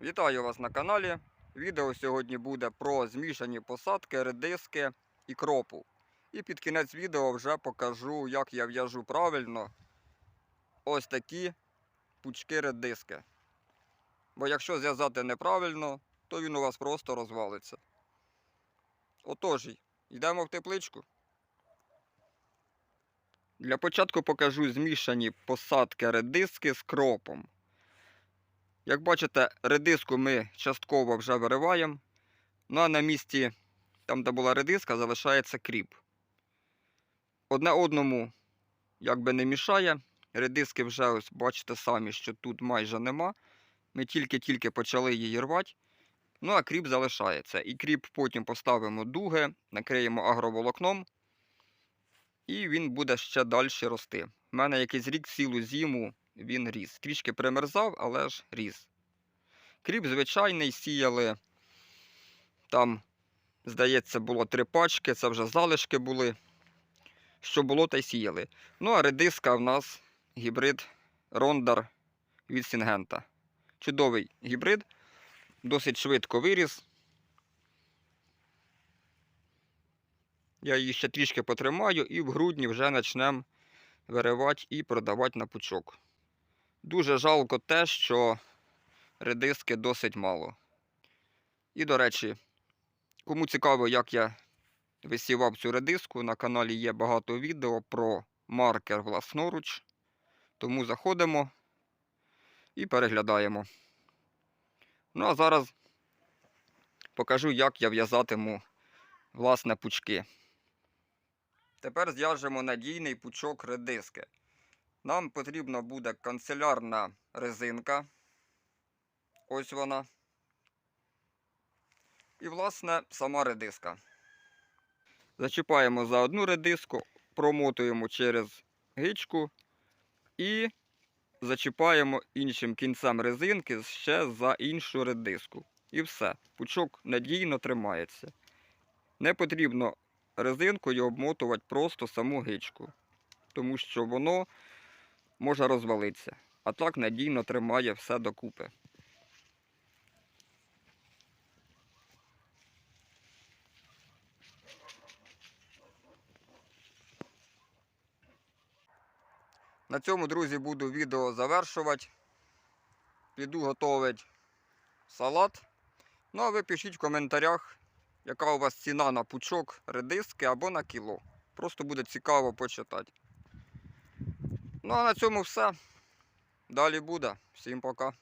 Вітаю вас на каналі. Відео сьогодні буде про змішані посадки, редиски і кропу. І під кінець відео вже покажу, як я в'яжу правильно ось такі пучки редиски. Бо якщо зв'язати неправильно, то він у вас просто розвалиться. Отож, йдемо в тепличку. Для початку покажу змішані посадки редиски з кропом. Як бачите, редиску ми частково вже вириваємо. Ну а на місці, там де була редиска, залишається кріп. Одне одному якби не мішає. Редиски вже ось бачите самі, що тут майже нема. Ми тільки-тільки почали її рвати. Ну, а кріп залишається. І кріп потім поставимо дуги, накриємо агроволокном, і він буде ще далі рости. У мене якийсь рік цілу зиму він ріс. Трішки примерзав, але ж ріс. Кріп звичайний, сіяли. Там, здається, було три пачки, це вже залишки були. Що було, та й сіяли. Ну, а редиска в нас гібрид Рондар від Сінгента. Чудовий гібрид, досить швидко виріс. Я її ще трішки потримаю і в грудні вже почнемо виривати і продавати на пучок. Дуже жалко те, що редиски досить мало. І, до речі, кому цікаво, як я висівав цю редиску, на каналі є багато відео про маркер власноруч. Тому заходимо і переглядаємо. Ну а зараз покажу, як я в'язатиму власне пучки. Тепер зв'яжемо надійний пучок редиски. Нам потрібна буде канцелярна резинка. Ось вона. І, власне, сама редиска. Зачіпаємо за одну редиску, промотуємо через гичку і зачіпаємо іншим кінцем резинки ще за іншу редиску. І все. Пучок надійно тримається. Не потрібно резинкою обмотувати просто саму гичку, тому що воно може розвалитися. А так надійно тримає все докупи. На цьому, друзі, буду відео завершувати. Піду готувати салат. Ну, а ви пишіть в коментарях, яка у вас ціна на пучок редиски або на кіло. Просто буде цікаво почитати. Ну а на цьому все. Далі буде. Всім пока.